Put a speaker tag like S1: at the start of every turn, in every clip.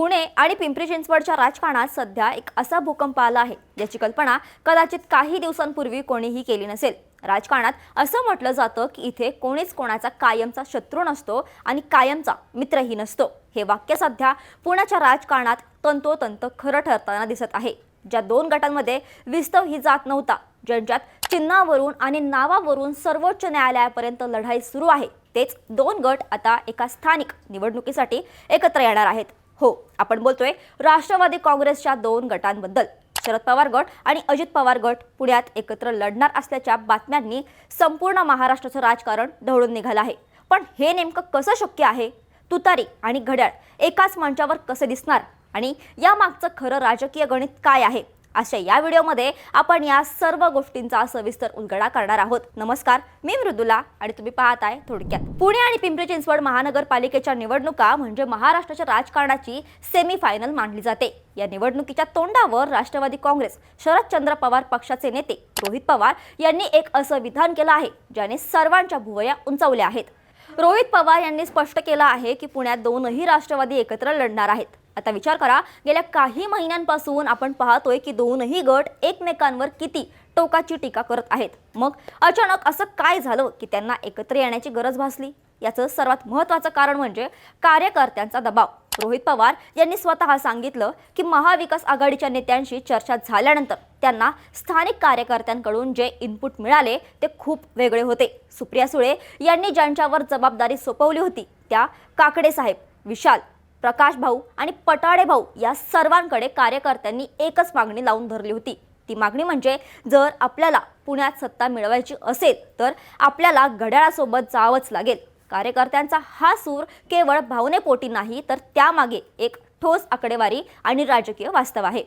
S1: पुणे आणि पिंपरी चिंचवडच्या राजकारणात सध्या एक असा भूकंप आला आहे ज्याची कल्पना कदाचित काही दिवसांपूर्वी कोणीही केली नसेल. राजकारणात असं म्हटलं जातं की इथे कोणीच कोणाचा कायमचा शत्रू नसतो आणि कायमचा मित्रही नसतो. हे वाक्य सध्या पुण्याच्या राजकारणात तंतोतंत खरं ठरताना दिसत आहे. ज्या दोन गटांमध्ये विस्तव ही जात नव्हता ज्यांच्यात चिन्हावरून आणि नावावरून सर्वोच्च न्यायालयापर्यंत लढाई सुरू आहे तेच दोन गट आता एका स्थानिक निवडणुकीसाठी एकत्र येणार आहेत. हो आपण बोलतोय राष्ट्रवादी काँग्रेसच्या दोन गटांबद्दल. शरद पवार गट आणि अजित पवार गट पुण्यात एकत्र लढणार असल्याच्या बातम्यांनी संपूर्ण महाराष्ट्राचं राजकारण ढवळून निघालं आहे. पण हे नेमकं कसं शक्य आहे? तुतारी आणि घड्याळ एकाच मंचावर कसे दिसणार? आणि यामागचं खरं राजकीय गणित काय आहे? अशा या व्हिडिओमध्ये आपण या सर्व गोष्टींचा सविस्तर उलगडा करणार आहोत. नमस्कार मी मृदुला आणि तुम्ही पाहताय थोडक्यात. पुणे आणि पिंपरी चिंचवड महानगरपालिकेच्या निवडणुका म्हणजे महाराष्ट्राच्या राजकारणाची सेमी फायनल मानली जाते. या निवडणुकीच्या तोंडावर राष्ट्रवादी काँग्रेस शरदचंद्र पवार पक्षाचे नेते रोहित पवार यांनी एक असं विधान केलं आहे ज्याने सर्वांच्या भुवया उंचावल्या आहेत. रोहित पवार यांनी स्पष्ट केलं आहे की पुण्यात दोनही राष्ट्रवादी एकत्र लढणार आहेत. आता विचार करा गेल्या काही महिन्यांपासून आपण पाहतोय की दोनही गट एकमेकांवर किती टोकाची टीका करत आहेत. मग अचानक असं काय झालं की त्यांना एकत्र येण्याची गरज भासली? याचं सर्वात महत्त्वाचं कारण म्हणजे कार्यकर्त्यांचा दबाव. रोहित पवार यांनी स्वतः सांगितलं की महाविकास आघाडीच्या नेत्यांशी चर्चा झाल्यानंतर त्यांना स्थानिक कार्यकर्त्यांकडून जे इनपुट मिळाले ते खूप वेगळे होते. सुप्रिया सुळे यांनी ज्यांच्यावर जबाबदारी सोपवली होती त्या काकडे साहेब विशाल प्रकाश भाऊ आणि पटाडे भाऊ या सर्वांकडे कार्यकर्त्यांनी एकच मागणी लावून धरली होती. ती मागणी म्हणजे जर आपल्याला पुण्यात सत्ता मिळवायची असेल तर आपल्याला घड्याळासोबत जावंच लागेल. कार्यकर्त्यांचा हा सूर केवळ भावनेपोटी नाही तर त्यामागे एक ठोस आकडेवारी आणि राजकीय वास्तव आहे.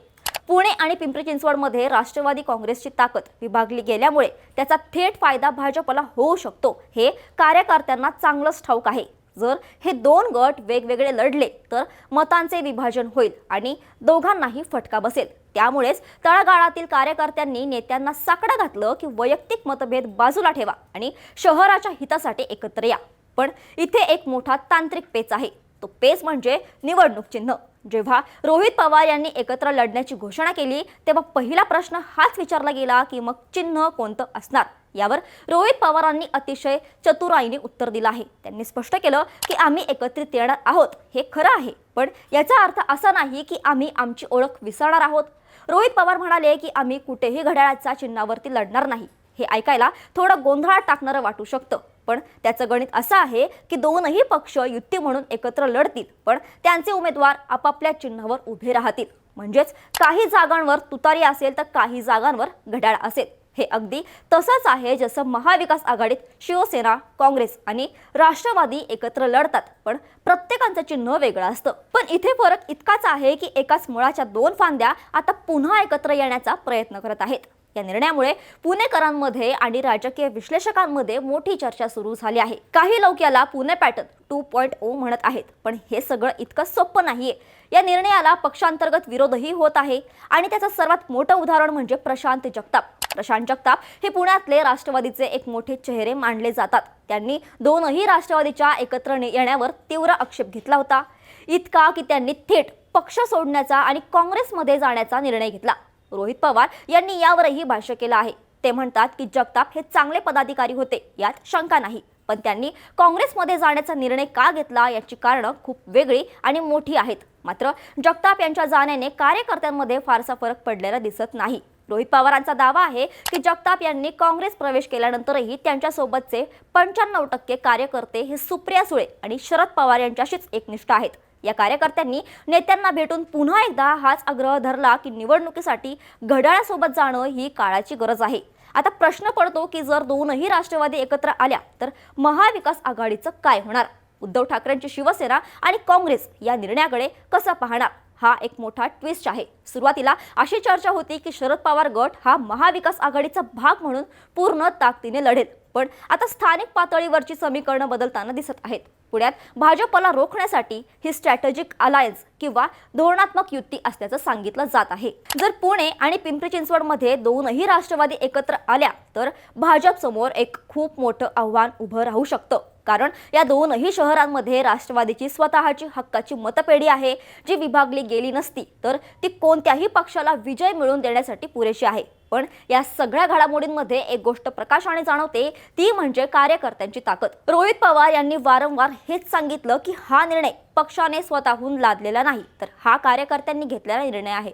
S1: पुणे आणि पिंपरी चिंचवडमध्ये राष्ट्रवादी काँग्रेसची ताकद विभागली गेल्यामुळे त्याचा थेट फायदा भाजपला होऊ शकतो हे कार्यकर्त्यांना चांगलंच ठाऊक आहे. जर हे दोन गट वेगवेगळे लढले तर मतांचे विभाजन होईल आणि दोघांनाही फटका बसेल. त्यामुळेच तळागाळातील कार्यकर्त्यांनी नेत्यांना साकडं घातलं की वैयक्तिक मतभेद बाजूला ठेवा आणि शहराच्या हितासाठी एकत्र या. पण इथे एक मोठा तांत्रिक पेच आहे. तो पेच म्हणजे निवडणूक चिन्ह. जेव्हा रोहित पवार यांनी एकत्र लढण्याची घोषणा केली तेव्हा पहिला प्रश्न हाच विचारला गेला की मग चिन्ह कोणतं असणार? यावर रोहित पवारांनी अतिशय चतुराईने उत्तर दिलं आहे. त्यांनी स्पष्ट केलं की आम्ही एकत्रित येणार आहोत. हे खरं आहे पण याचा अर्थ असा नाही की आम्ही आमची ओळख विसरणार आहोत. रोहित पवार म्हणाले की आम्ही कुठेही घड्याळाच्या चिन्हावरती लढणार नाही. हे ऐकायला थोडं गोंधळात टाकणारं वाटू शकतं. पण त्याचं गणित असं आहे की दोनही पक्ष युती म्हणून एकत्र लढतील पण त्यांचे उमेदवार आपापल्या चिन्हावर उभे राहतील. म्हणजेच काही जागांवर तुतारी असेल तर काही जागांवर घड्याळ असेल. हे अगदी तसंच आहे जसं महाविकास आघाडीत शिवसेना काँग्रेस आणि राष्ट्रवादी एकत्र लढतात. पण प्रत्येकाचं चिन्ह वेगळं असतं. पण इथे फरक इतकाच आहे की एकाच मुळाच्या दोन फांद्या आता पुन्हा एकत्र येण्याचा प्रयत्न करत आहेत. या निर्णयामुळे पुणेकरांमध्ये आणि राजकीय विश्लेषकांमध्ये मोठी चर्चा सुरू झाली आहे. काही लोक याला Pune pattern two point O म्हणत आहेत. पण हे सगळं इतकं सोपं नाहीये. या निर्णयाला पक्षांतर्गत विरोधही होत आहे. आणि त्याचं सर्वात मोठं उदाहरण म्हणजे प्रशांत जगताप. प्रशांत जगताप हे पुण्यातले राष्ट्रवादीचे एक मोठे चेहरे मानले जातात. त्यांनी दोनही राष्ट्रवादीच्या एकत्र येण्यावर तीव्र आक्षेप घेतला होता. इतका की त्यांनी थेट पक्ष सोडण्याचा आणि काँग्रेसमध्ये जाण्याचा निर्णय घेतला. रोहित पवार यांनी यावरही भाष्य केलं आहे. ते म्हणतात की जगताप हे चांगले पदाधिकारी होते यात शंका नाही. पण त्यांनी काँग्रेसमध्ये जाण्याचा निर्णय का घेतला याची कारणं खूप वेगळी आणि मोठी आहेत. मात्र जगताप यांच्या जाण्याने कार्यकर्त्यांमध्ये फारसा फरक पडलेला दिसत नाही. रोहित पवारांचा दावा आहे की जगताप यांनी काँग्रेस प्रवेश केल्यानंतरही त्यांच्यासोबतचे पंच्याण्णव टक्के कार्यकर्ते हे सुप्रिया सुळे आणि शरद पवार यांच्याशीच एकनिष्ठ आहेत. या कार्यकर्त्यांनी नेत्यांना भेटून पुन्हा एकदा हाच आग्रह धरला की निवडणुकीसाठी घड्याळासोबत जाणं ही काळाची गरज आहे. आता प्रश्न पडतो की जर दोनही राष्ट्रवादी एकत्र आल्या तर महाविकास आघाडीचं काय होणार? उद्धव ठाकरेंची शिवसेना आणि काँग्रेस या निर्णयाकडे कसं पाहणार? हा एक मोठा ट्विस्ट आहे. सुरुवातीला अशी चर्चा होती की शरद पवार गट हा महाविकास आघाडीचा भाग म्हणून पूर्ण ताकदीने लढेल. पण आता स्थानिक पातळीवरची समीकरणं बदलताना दिसत आहेत. पुण्यात भाजपला रोखण्यासाठी ही स्ट्रॅटेजिक अलायन्स किंवा धोरणात्मक युती असल्याचं सांगितलं जात आहे. जर पुणे आणि पिंपरी चिंचवडमध्ये दोनही राष्ट्रवादी एकत्र आल्या तर भाजप समोर एक खूप मोठं आव्हान उभं राहू शकतं. कारण या दोनही शहरांमध्ये राष्ट्रवादीची स्वतःची हक्काची मतपेढी आहे जी विभागली गेली नसती तर ती कोणत्याही पक्षाला विजय मिळवून देण्यासाठी पुरेशी आहे. पण या सगळ्या घडामोडींमध्ये एक गोष्ट प्रकाशाने जाणवते ती म्हणजे कार्यकर्त्यांची ताकद. रोहित पवार यांनी वारंवार हेच सांगितलं की हा निर्णय पक्षाने स्वतःहून लादलेला नाही तर हा कार्यकर्त्यांनी घेतलेला निर्णय आहे.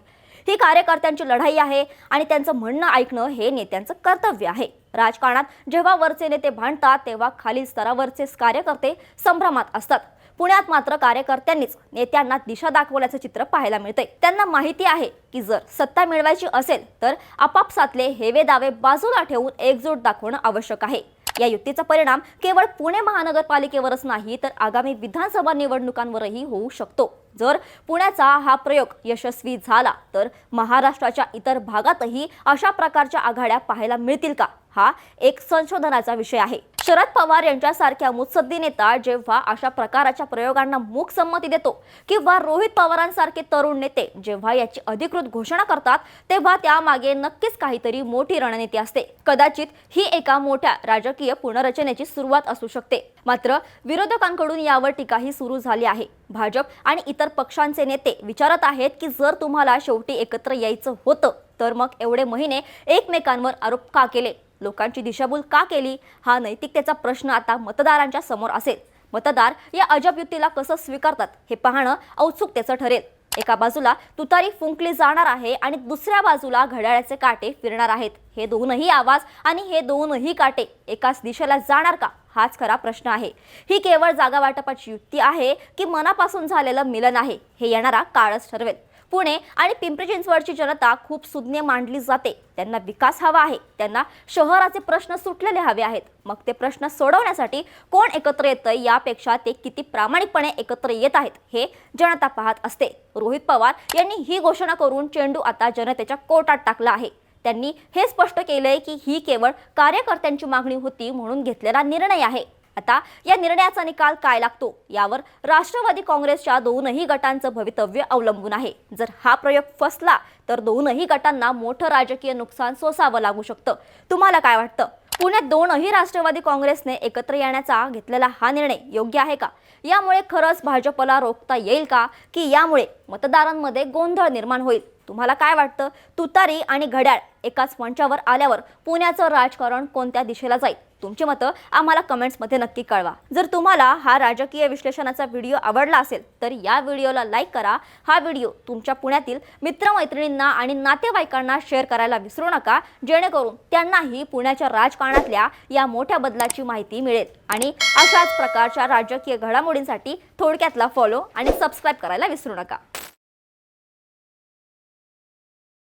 S1: ही कार्यकर्त्यांची लढाई आहे आणि त्यांचं म्हणणं ऐकणं हे नेत्यांचं कर्तव्य आहे. राजकारणात जेव्हा वरचे नेते भांडतात तेव्हा खालील स्तरावरचे कार्यकर्ते संभ्रमात असतात. पुण्यात मात्र कार्यकर्त्यांनीच नेत्यांना दिशा दाखवल्याचं चित्र पाहायला मिळतंय. त्यांना माहिती आहे की जर सत्ता मिळवायची असेल तर आपापसातले हेवे दावे बाजूला ठेवून एकजूट दाखवणं आवश्यक आहे. या युतीचा परिणाम केवळ पुणे महानगरपालिकेवरच नाही तर आगामी विधानसभा निवडणुकांवरही होऊ शकतो. जर पुण्याचा हा प्रयोग यशस्वी झाला तर महाराष्ट्राच्या इतर भागातही अशा प्रकारच्या आघाड्या पाहायला मिळतील का? हा एक संशोधनाचा विषय आहे. शरद पवार यांच्यासारख्या मुत्सद्दी नेता जेव्हा अशा प्रकारच्या प्रयोगांना मूक संमती देतो किंवा रोहित पवारांसारखे तरुण नेते जेव्हा याची अधिकृत घोषणा करतात तेव्हा त्यामागे नक्कीच काहीतरी मोठी रणनीती असते. कदाचित ही एका मोठ्या राजकीय पुनर्रचनेची सुरुवात असू शकते. मात्र विरोधकांकडून यावर टीकाही सुरू झाली आहे. भाजप आणि इतर पक्षांचे नेते विचारत आहेत की जर तुम्हाला शेवटी एकत्र यायचं होतं तर मग एवढे महिने एकमेकांवर आरोप का केले? लोकांची दिशाभूल का केली? हा नैतिकतेचा प्रश्न आता मतदारांच्या समोर असेल. मतदार या अजब युतीला कसं स्वीकारतात हे पाहणं औत्सुकतेचं ठरेल. एका बाजूला तुतारी फुंकली जाणार आहे आणि दुसऱ्या बाजूला घड्याळाचे काटे फिरणार आहेत. हे दोनही आवाज आणि हे दोनही काटे एकाच दिशेला जाणार का? हाच खरा प्रश्न आहे. ही केवळ जागा वाटपाची युक्ती आहे की मनापासून झालेलं मिलन आहे हे येणारा काळच ठरवेल. पुणे आणि पिंपरी चिंचवडची जनता खूप सुज्ञ मांडली जाते. त्यांना विकास हवा आहे त्यांना शहराचे प्रश्न सुटलेले हवे आहेत. मग ते प्रश्न सोडवण्यासाठी कोण एकत्र येतं यापेक्षा ते किती प्रामाणिकपणे एकत्र येत आहेत हे जनता पाहत असते. रोहित पवार यांनी ही घोषणा करून चेंडू आता जनतेच्या कोर्टात टाकला आहे. त्यांनी हे स्पष्ट केलंय की ही केवळ कार्यकर्त्यांची मागणी होती म्हणून घेतलेला निर्णय आहे. आता या निर्णयाचा निकाल काय लागतो? यावर राष्ट्रवादी काँग्रेसच्या दोनही गटांचं भवितव्य अवलंबून आहे. जर हा प्रयोग फसला तर दोनही गटांना मोठं राजकीय नुकसान सोसावं लागू शकतं. तुम्हाला काय वाटतं? पुण्यात दोनही राष्ट्रवादी काँग्रेसने एकत्र येण्याचा घेतलेला हा निर्णय योग्य आहे का? यामुळे खरंच भाजपला रोखता येईल का? की यामुळे मतदारांमध्ये गोंधळ निर्माण होईल? तुम्हाला काय वाटतं? तुतारी आणि घड्याळ एकाच मंचावर आल्यावर पुण्याचं राजकारण कोणत्या दिशेला जाईल? तुमची मतं आम्हाला कमेंट्समध्ये नक्की कळवा. जर तुम्हाला हा राजकीय विश्लेषणाचा व्हिडिओ आवडला असेल तर या व्हिडिओला लाईक करा. हा व्हिडिओ तुमच्या पुण्यातील मित्रमैत्रिणींना आणि नातेवाईकांना शेअर करायला विसरू नका. जेणेकरून त्यांनाही पुण्याच्या राजकारणातल्या या मोठ्या बदलाची माहिती मिळेल. आणि अशाच प्रकारच्या राजकीय घडामोडींसाठी थोडक्यातला फॉलो आणि सबस्क्राईब करायला विसरू नका.